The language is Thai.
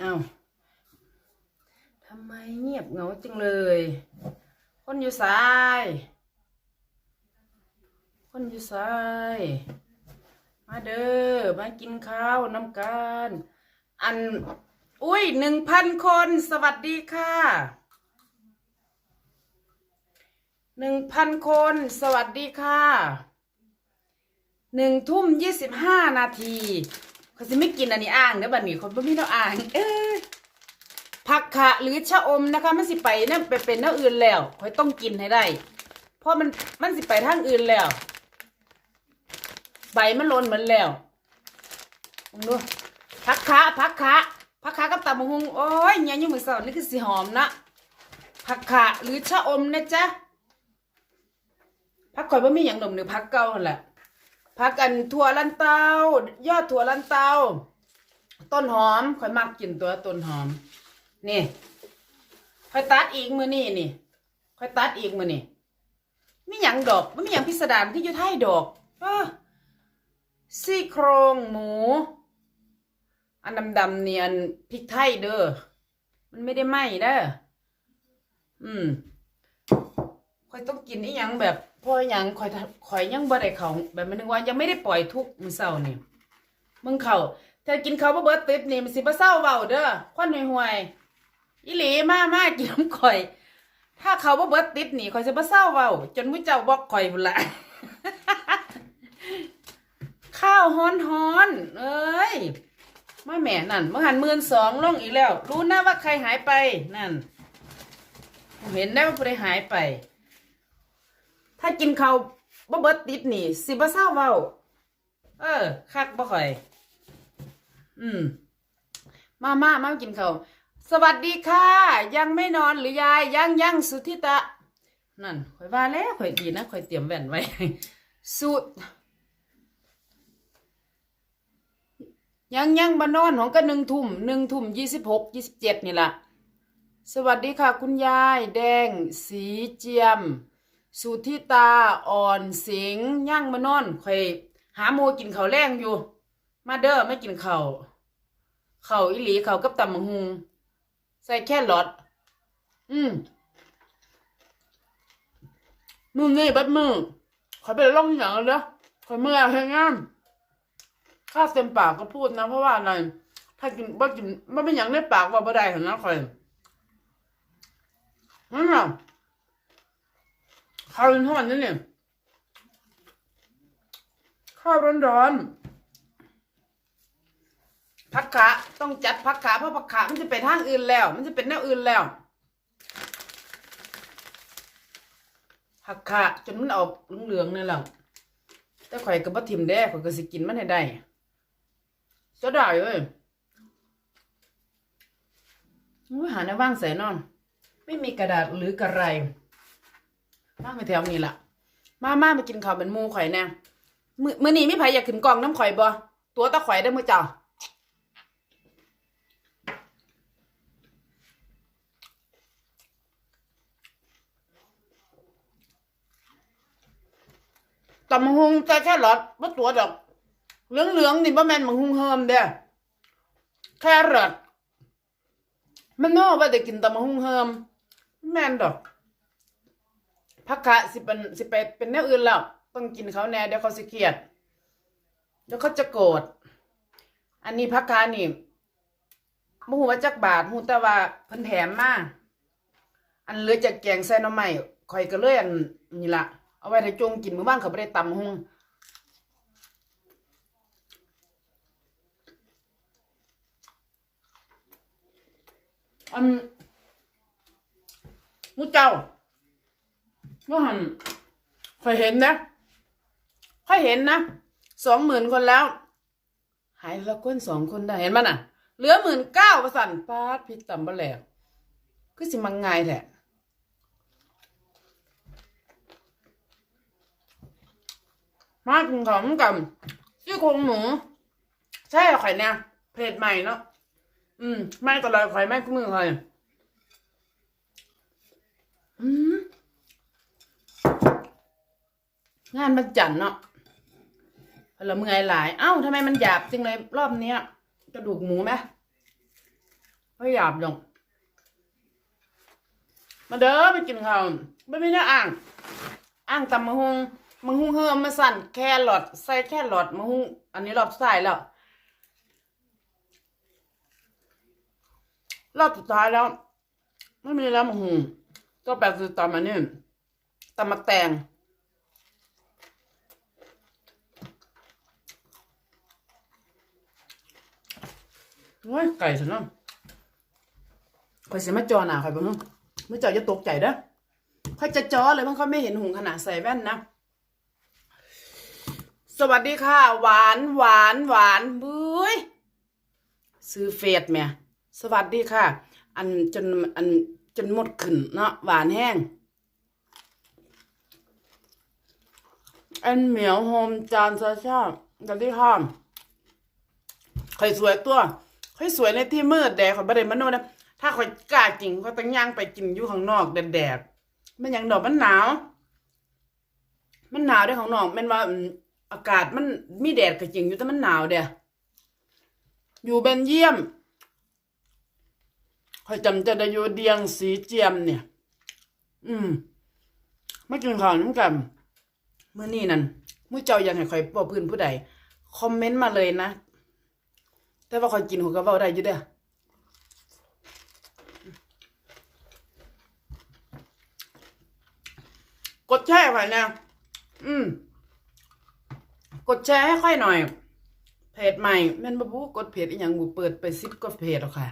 เอาทำไมเงียบเหงาจังเลย คนอยู่สาย คนอยู่สาย มาเด้อ มากินข้าวน้ำกันอัน อุ้ยหนึ่งพันคน สวัสดีค่ะหนึ่งพันคน สวัสดีค่ะหนึ่งทุ่มยี่สิบห้านาที เขาจะไม่กินอันนี้อ่างเด้อบัดนี้คนบ่มีเนาอ่าง เออผักขะหรือชะอมนะคะมันสิไปนั่นไปเป็นเน้าอื่นแล้วคอยต้องกินให้ได้ เพราะมันมันสิไปทางอื่นแล้ว ใบมันล่นเหมือนแล้วลองดูผักคะผักคะผักคะกับตำบักหุงโอ้ยเนี่ยยังมือสอนนี่คือสีหอมนะผักขะหรือชะอมนะจ๊ะผักข่อยว่มีอย่างดมหรือผักเก่าแหละ ผักอันถั่วลันเตายอดถั่วลันเตา ต้นหอมข่อยมักกินตัวต้นหอม นี่ข่อยตัดอีกมือนี่นี่ข่อยตัดอีกมือนี่ไมีหยังดอกมันมีหยังพิสดารที่อยู่ไทยดอกเออซี่โครงหมู อันดำๆเนี่ยอันพริกไทยเด้อมันไม่ได้ไหม้เด้ออืม อยต้องกินอีหยังแบบเพอหยังคอยคอยยังบ่ได้เขาแบบมันนึกว่ายังไม่ได้ปล่อยทุกมือเช้านี่มึงเขาถ้ากินเขาบ่เบิดติบนี่มันสิบ่เศร้าเว้าเด้อควันห่วยๆอีหลีมามากินน้ำข่อย ถ้าเขาบ่เบิดติบนี่ข่อยสิบ่เศร้าเว้าจนมุ้เจ้าบอกข่อยพุ่นละข้าวฮ้อนฮ้อนเอ้ยมาแหม่นั่นเมื่อหันมื่นสองลงอีกแล้ว รู้นะว่าใครหายไปนั่น เห็นได้ว่าผู้ใดหายไป ถ้ากินเขาบ่เบิดติดนี่ สิบ่เศร้าเว้า เออ คักบ่ค่อย อืม มามามากินเขาสวัสดีค่ะ ยังไม่นอนหรือยายยังยังสุธิตะ นั่นข่อยว่าแล้วข่อยดีนะข่อยเตรียมแว่นไว้สุดยังยังบานอนของก็หนึ่งทุ่มหนึ่งทุ่มยี่สิบหกยี่สิบเจ็ดนี่ละสวัสดีค่ะ คุณยาย แดง สีเจียม สุธิตาอ่อนสิงย่างมานอนคอยหาโมกินข้าวแรงอยู่ มาเด้อไม่กินข้าวข้าวอีหลีข้าวกับตำบักหุงใส่แค่หลอด อืมมือนี่บัดมือขอยไปล่องอย่างแล้วเด้อขอยเมื่อยให้งามข้าเต็มปากก็พูดนะ เพราะว่าอะไรถ้ากินบ่กินมันเป็นอย่างในปากว่าบ่ได้เห็นนะคอยนั่นน่ะ ข้าวร้อนๆนี่เนี่ยข้าวร้อนๆผักขาต้องจัดผักขาเพราะผักขามันจะไปทางอื่นแล้ว มันจะเป็นแนวอื่นแล้วผักขาจนมันออกเหลืองๆนี่แหละแต่ข่อยก็บ่ทิมแด้ข่อยก็สิกินมันให้ได้จะได้เลยอุ๊ยหาในว่างใส่นอน ไม่มีกระดาษหรือกระไร ว่าไปแถวนี้ละมามามากินข้าวเป็นมูข่อยแน่มือมือนี้ไม่ไผอยากขึ้นกล่องน้ำข่อยบ่ตัวตะข่อยได้อมือเจ้าตำบักหุงใจแค่หลอดว่าตัวดอกเหลืองเหลืองๆนี่บ่แมนมังหุงเฮิมเด้อแค่รอทมันโน่ว่าได้กินต่มังหุงเฮิมแมนดอก พักกะสิเป็นสิไปเป็นแนวอื่นแล้วต้องกินเขาแน่เดี๋ยวเขาสิเครียดเดี๋ยวเขาจะโกรธอันนี้พักกะนี่บ่ฮู้ว่าจักบาทฮู้แต่ว่าเพิ่นแถมมาอันเหลือจากแกงใส่หน่อไม้ข่อยก็เลยอันนี่ละเอาไว้ให้จงกินมื้อบ้านเขาบ่ได้ตำหุงอันมูเจ้า ว่าหันเคยเห็นนะเคยเห็นนะสองหมื่นคนแล้ว หายละคนสองคนได้เห็นมั้ยน่ะ เหลือหมื่นเก้าประสันปาดพิษต่ำบะแหลกคือสิมังไงแหละมากินของกับซี่โครงหมูใช่ไข่เนี่ยเพจใหม่เนาะอืม ไม่ตลอดข่ไม่คู่มือข่อยอืม งานมันจันเนาะพลเมื่อยหลาย เอ้าทำไมมันหยาบจริงเลยรอบเนี้ยกระดูกหมูไหมไม่หยาบหยงมาเด้อไปกินข้าวไม่มีเนื้ออ่างอ่างตำมะฮุงมะฮุงเฮือมาสั่นแครอทใส่แครอทมะฮุงอันนี้รอบใส่แล้ว รอบสุดท้ายแล้ว ไม่มีแล้วมะฮุงก็แปลคือตำอันนี้ตำมะแตง โอ้ยไก่ฉันเนาะคอยเสียมาจอหนาคอยบ้างเนาะไม่จอจะตกใจเด้อคอยจะจอเลยเพราะเขาไม่เห็นหุงขนาดใส่แว่นนะ สวัสดีค่ะ หวานหวานหวานบุ้ยซื้อเฟดแม่สวัสดีค่ะ อันจนอันจนหมดขึ้นเนาะหวานแห้ง อันเหมียวโฮมจานซาชาสวัสดีค่ะข่สวยตัว ข่อยสวยในที่มืดแดดข่อยบ่ได้มโนนะถ้าข่อยกล้าจริงก็ต้องย่างไปกินอยู่ข้างนอกแดดๆมันยังดอกมันหนาว มันหนาวด้อข้างนอกม่นว่าอากาศมันมีแดดก็จริงอยู่แต่มันหนาวเด้ออยู่เบนเยี่ยมข่อยจำจะได้อยู่เดียงสีเจียมเนี่ย อืมไมากินข้าวน้ำกันเมื่อนี้นั่นมื้อเจ้าอยากให้ข่อยบ่พื้นผู้ใดคอมเมนต์มาเลยนะ แต่ว่าคอยกินหัวกระเบ้าได้อยู่เด้อกดแชร์ไปนะอืม กดแชร์ให้ค่อยหน่อย เพจใหม่แม่นบ่บูกดเพจอีหยังบูเปิดไปซิปกดเพจแล้วค่ะ